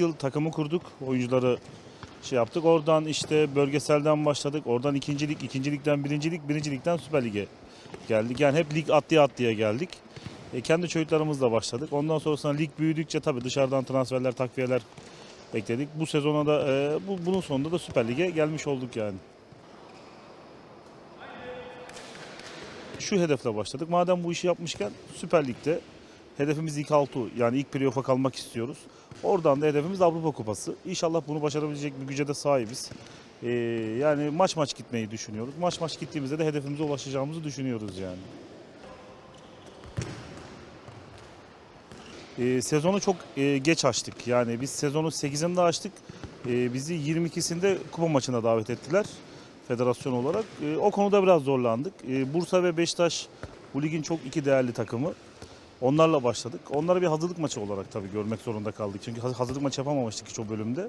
yıl takımı kurduk. Oyuncuları şey yaptık. Oradan işte bölgeselden başladık. Oradan ikincilik, ikincilikten birincilik, birincilikten Süper Lig'e geldik. Yani hep lig atlaya atlaya geldik. E, kendi çocuklarımızla başladık. Ondan sonrasında lig büyüdükçe tabii dışarıdan transferler, takviyeler bekledik. Bu sezona da e, bu, bunun sonunda da Süper Lig'e gelmiş olduk yani. Şu hedefle başladık. Madem bu işi yapmışken Süper Lig'de hedefimiz ilk altı yani ilk playoff'a kalmak istiyoruz. Oradan da hedefimiz Avrupa Kupası. İnşallah bunu başarabilecek bir güce de sahibiz. Ee, yani maç maç gitmeyi düşünüyoruz. Maç maç gittiğimizde de hedefimize ulaşacağımızı düşünüyoruz yani. Ee, sezonu çok e, geç açtık. Yani biz sezonu 8'inde açtık. Ee, bizi 22'sinde kupa maçına davet ettiler federasyon olarak. Ee, o konuda biraz zorlandık. Ee, Bursa ve Beşiktaş bu ligin çok iki değerli takımı. Onlarla başladık. Onları bir hazırlık maçı olarak tabii görmek zorunda kaldık. Çünkü haz- hazırlık maçı yapamamıştık hiç o bölümde.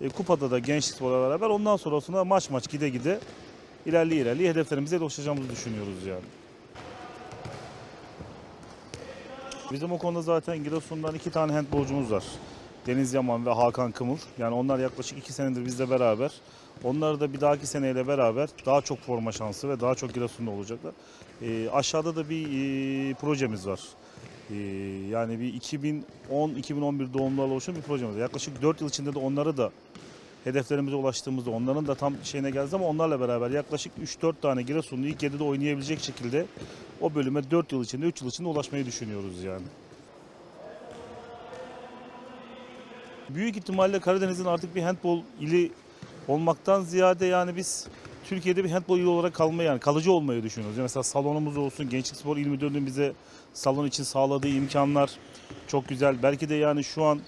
E, kupada da Gençlik Spor'la beraber ondan sonrasında maç maç gide gide ilerleye ilerleye hedeflerimize ulaşacağımızı düşünüyoruz yani. Bizim o konuda zaten Giresun'dan iki tane handbolcumuz var. Deniz Yaman ve Hakan Kımıl. Yani onlar yaklaşık iki senedir bizle beraber. Onlar da bir dahaki seneyle beraber daha çok forma şansı ve daha çok Giresun'da olacaklar. E, aşağıda da bir e, projemiz var. E, yani bir 2010-2011 doğumlularla oluşan bir projemiz. Yaklaşık 4 yıl içinde de onları da hedeflerimize ulaştığımızda onların da tam şeyine geldi ama onlarla beraber yaklaşık 3-4 tane Giresunlu ilk 7'de oynayabilecek şekilde o bölüme 4 yıl içinde 3 yıl içinde ulaşmayı düşünüyoruz yani. Büyük ihtimalle Karadeniz'in artık bir handbol ili olmaktan ziyade yani biz Türkiye'de bir handbol ili olarak kalmayı yani kalıcı olmayı düşünüyoruz. Yani mesela salonumuz olsun, Gençlik Spor İl Müdürlüğü'nün bize salon için sağladığı imkanlar çok güzel. Belki de yani şu an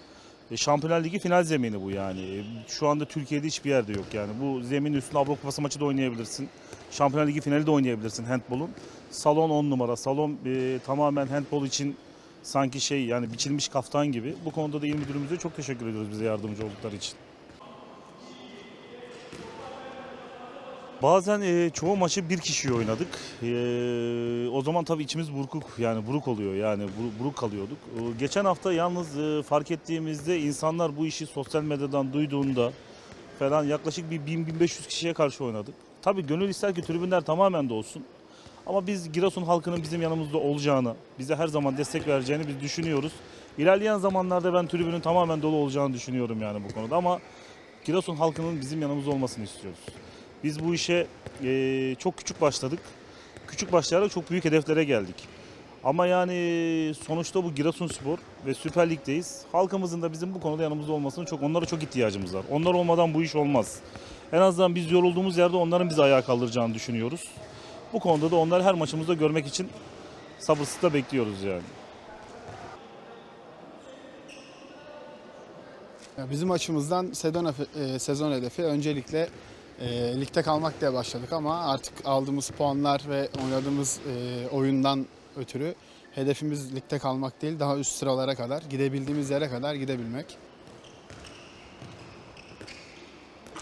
e, Şampiyonlar Ligi final zemini bu yani. E, Şu anda Türkiye'de hiçbir yerde yok yani. Bu zeminin üstünde Avrupa Kupası maçı da oynayabilirsin. Şampiyonlar Ligi finali de oynayabilirsin handbolun. Salon 10 numara. Salon e, tamamen handbol için sanki şey yani biçilmiş kaftan gibi. Bu konuda da il müdürümüze çok teşekkür ediyoruz bize yardımcı oldukları için. Bazen e, çoğu maçı bir kişiye oynadık. E, o zaman tabii içimiz burkuk yani buruk oluyor yani buru- buruk kalıyorduk. E, geçen hafta yalnız e, fark ettiğimizde insanlar bu işi sosyal medyadan duyduğunda falan yaklaşık bir 1000-1500 kişiye karşı oynadık. Tabii gönül ister ki tribünler tamamen de. Ama biz Giresun halkının bizim yanımızda olacağını, bize her zaman destek vereceğini biz düşünüyoruz. İlerleyen zamanlarda ben tribünün tamamen dolu olacağını düşünüyorum yani bu konuda ama Giresun halkının bizim yanımızda olmasını istiyoruz. Biz bu işe eee, çok küçük başladık. Küçük başlayarak çok büyük hedeflere geldik. Ama yani sonuçta bu Giresunspor ve Süper Lig'deyiz. Halkımızın da bizim bu konuda yanımızda olmasına çok onlara çok ihtiyacımız var. Onlar olmadan bu iş olmaz. En azından biz yorulduğumuz yerde onların bizi ayağa kaldıracağını düşünüyoruz. Bu konuda da onları her maçımızda görmek için sabırsızlıkla bekliyoruz yani. Ya Bizim açımızdan sezon, e, sezon hedefi öncelikle e, ligde kalmak diye başladık ama artık aldığımız puanlar ve oynadığımız e, oyundan ötürü hedefimiz ligde kalmak değil daha üst sıralara kadar gidebildiğimiz yere kadar gidebilmek.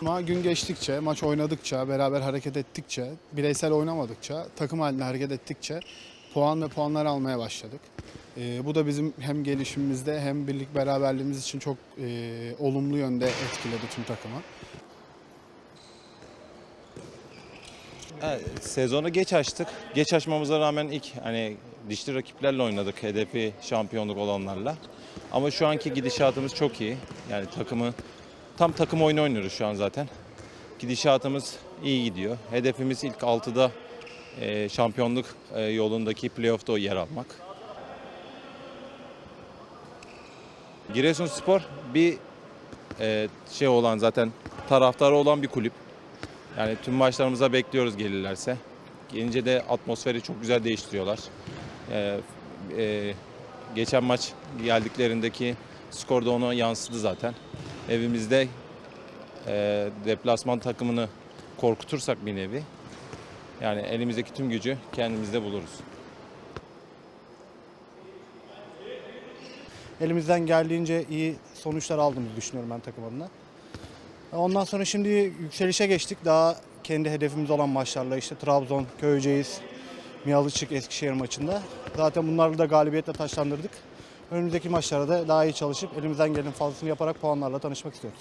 Ama gün geçtikçe, maç oynadıkça, beraber hareket ettikçe, bireysel oynamadıkça, takım halinde hareket ettikçe puan ve puanlar almaya başladık. Ee, bu da bizim hem gelişimimizde hem birlik beraberliğimiz için çok e, olumlu yönde etkiledi tüm takımı. Sezonu geç açtık. Geç açmamıza rağmen ilk hani dişli rakiplerle oynadık hedefi şampiyonluk olanlarla. Ama şu anki gidişatımız çok iyi. Yani takımı tam takım oyunu oynuyoruz şu an zaten. Gidişatımız iyi gidiyor. Hedefimiz ilk 6'da e, şampiyonluk e, yolundaki playoff'ta yer almak. Giresunspor bir e, şey olan zaten taraftarı olan bir kulüp. Yani tüm maçlarımıza bekliyoruz gelirlerse. Gelince de atmosferi çok güzel değiştiriyorlar. Ee, e, geçen maç geldiklerindeki skor da ona yansıdı zaten. Evimizde e, deplasman takımını korkutursak bir nevi yani elimizdeki tüm gücü kendimizde buluruz. elimizden geldiğince iyi sonuçlar aldığımızı düşünüyorum ben takım adına. Ondan sonra şimdi yükselişe geçtik. Daha kendi hedefimiz olan maçlarla işte Trabzon, Köyceğiz, Miyalıçık, Eskişehir maçında. Zaten bunlarla da galibiyetle taşlandırdık. Önümüzdeki maçlarda da daha iyi çalışıp elimizden gelen fazlasını yaparak puanlarla tanışmak istiyoruz.